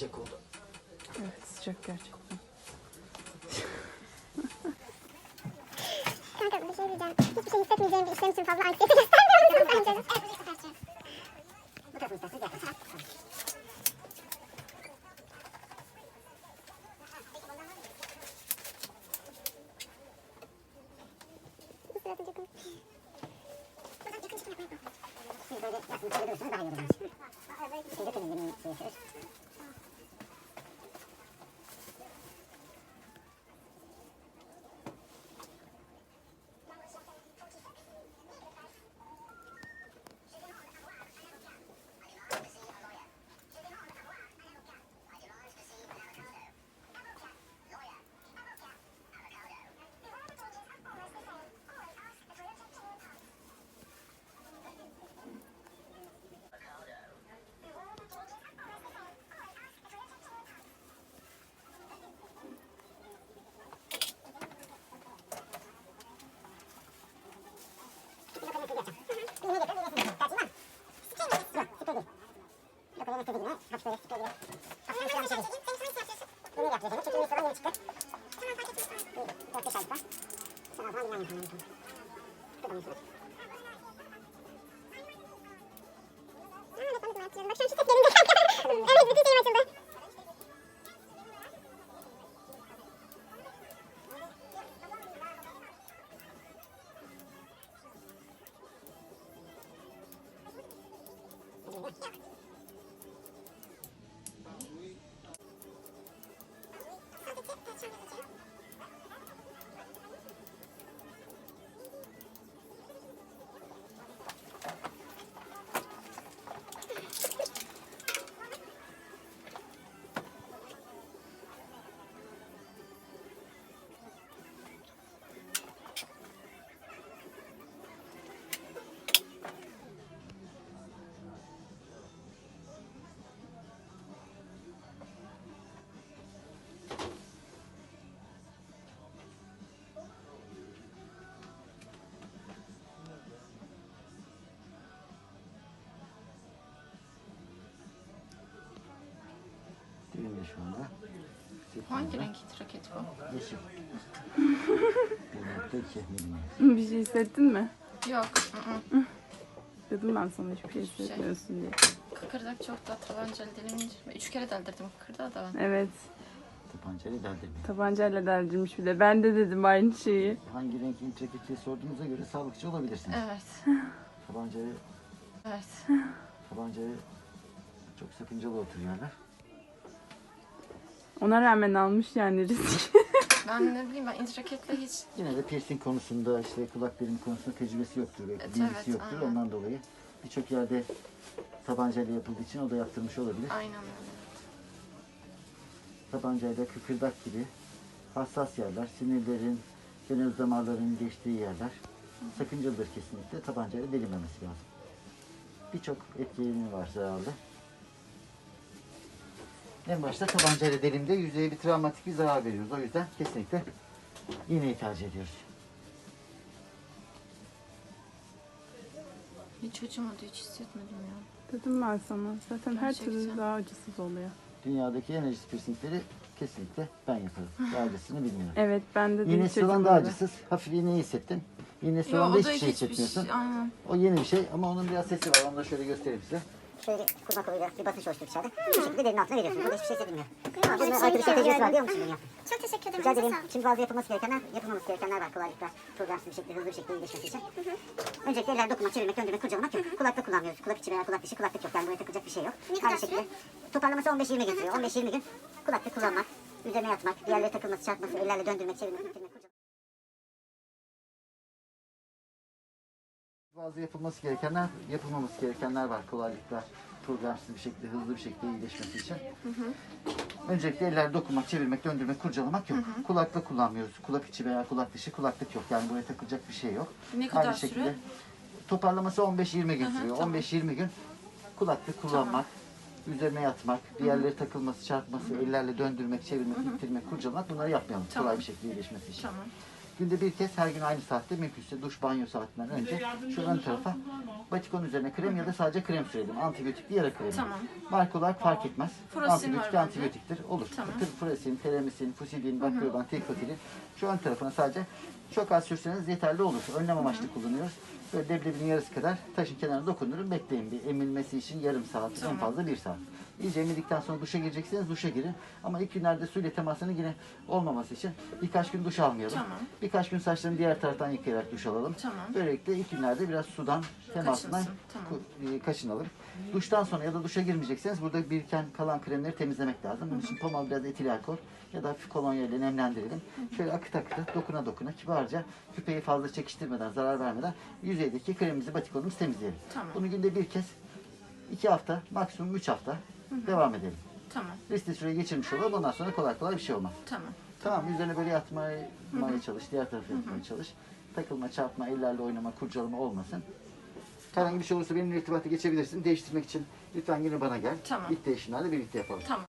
Sıcak oldu. Evet sıcak gerçekten. Kanka bir şey diyeceğim. Hiçbir şey hissetmeyeceğim bir işlem için fazla anksiyete göstermiyor musun bence? Evet, bu tarafı. Bu tarafı. Bu. Buradan yakın çıkmak yok. Siz böyle yakın çıkabilirsiniz daha iyi olur. Şeyde temizliğini şey yapıyoruz. Evet, Düğünde şu anda. Hangi renk raket bu? Yeşil. Bir şey hissettin mi? Yok. ı ı. Dedim ben sana hiçbir şey Hiçbir şey. hissetmiyorsun diye. Kıkırdak çok da tabancalı dilimince. Üç kere deldirdim kıkırdağı da ben. Evet. Tabancayla deldirmeyin. Tabancayla deldirmiş bir de. Ben de dedim aynı şeyi. Hangi renk intrakit diye sorduğunuza göre sağlıkçı olabilirsiniz. Evet. Tabancayı, Evet. tabancayı çok sakıncalı oturuyorlar. Ona rağmen almış yani risk. Ben ne bileyim ben intraketle hiç Yine de piercing konusunda işte kulak delim konusunda tecrübesi yoktur. Belki Evet, bilgisi evet, yoktur. aynen. Ondan dolayı birçok yerde tabancayla yapıldığı için o da yaptırmış olabilir. aynen öyle. Tabancayla kıkırdak gibi hassas yerler, sinirlerin, venöz damarların geçtiği yerler sakıncalıdır kesinlikle. Tabancayla delinmemesi lazım. Birçok etkileri var zararlı. En başta tabancayla delimde yüzeye bir travmatik bir zarar veriyoruz. O yüzden kesinlikle iğneyi tercih ediyoruz. Hiç acımadı hiç hissetmedim ya. dedim ben sana. Zaten her türlü Gerçekten. daha acısız oluyor. Dünyadaki en acısı piercingleri kesinlikle ben yaparım. Daha acısını bilmiyorum. Evet ben de İğnesi olan da acısız. Hafif iğneyi hissettin. İğnesi Yo, olan da o da hiçbir şey hiçbir hissetmiyorsun. şey. Aynen. O yeni bir şey ama onun biraz sesi var. Onu da şöyle göstereyim size. Şöyle kulak koluyla bir basınç oluşturuyor dışarıda. Bu şekilde derinin altına veriyorsunuz. Burada hiçbir şey hissedilmiyor. Ama bunun şey tecrübesi var diyor musun bunu yaptın? Çok teşekkür ederim. Rica ederim. Şimdi bazı yapılması gerekenler, yapılmaması gerekenler var kolaylıkla. Programsız bir şekilde, hızlı bir şekilde iyileşmesi için. Öncelikle eller dokunmak, çevirmek, döndürmek, kurcalamak yok. Kulakta kullanmıyoruz. Kulak içi veya kulak dışı kulaklık yok. Yani buraya takılacak bir şey yok. Ne kadar Aynı şekilde toparlaması 15-20 gün sürüyor. 15-20 gün kulakta kullanmak, üzerine yatmak, bir yerlere takılması, çarpması, ellerle döndürmek, çevirmek, döndürmek, Bazı yapılması gerekenler, yapılmaması gerekenler var kolaylıkla. Programsız bir şekilde, hızlı bir şekilde iyileşmesi için. Öncelikle eller dokunmak, çevirmek, döndürmek, kurcalamak yok. Kulakla kullanmıyoruz. Kulak içi veya kulak dışı kulaklık yok. Yani buraya takılacak bir şey yok. Ne kadar Aynı şekilde toparlaması 15-20 gün Hı hı, sürüyor. tamam. 15-20 gün kulaklık kullanmak, üzerine yatmak, bir yerlere takılması, çarpması, ellerle döndürmek, çevirmek, ittirmek, kurcalamak bunları yapmayalım. Tamam. Kolay bir şekilde iyileşmesi için. Tamam. Günde bir kez her gün aynı saatte mümkünse duş banyo saatinden önce şu ön tarafa batikon üzerine krem ya da sadece krem sürelim. Antibiyotik yara kremi. Tamam. Marka olarak fark etmez. Furosin antibiyotik antibiyotiktir. Olur. Tamam. Bakın furosin, teremisin, fusidin, bakterioban, trikotilin. Şu ön tarafına sadece çok az sürseniz yeterli olur. Önlem amaçlı kullanıyoruz. Böyle deblebinin yarısı kadar taşın kenarına dokundurun. Bekleyin bir emilmesi için yarım saat, en fazla bir saat. İyice emildikten sonra duşa gireceksiniz, duşa girin. Ama ilk günlerde suyla temasının yine olmaması için birkaç gün duş almayalım. Tamam. Birkaç gün saçlarını diğer taraftan yıkayarak duş alalım. Tamam. Böylelikle ilk günlerde biraz sudan temasından tamam. e, kaçınalım. Duştan sonra ya da duşa girmeyecekseniz burada biriken kalan kremleri temizlemek lazım. Bunun için pomal biraz etil alkol ya da hafif kolonya ile nemlendirelim. Şöyle akıt akıt dokuna dokuna kibarca küpeyi fazla çekiştirmeden, zarar vermeden yüzeydeki kremimizi, batikonumuzu temizleyelim. Tamam. Bunu günde bir kez, iki hafta, maksimum üç hafta devam edelim. Tamam. Riskli süreyi geçirmiş olalım. Ondan sonra kolay kolay bir şey olmaz. Tamam. Tamam üzerine böyle yatmaya çalış, diğer tarafa yatmaya çalış. Takılma, çarpma, ellerle oynama, kurcalama olmasın. Herhangi bir şey olursa benimle irtibata geçebilirsin. Değiştirmek için lütfen yine bana gel. Tamam. İlk değişimlerle birlikte yapalım. Tamam.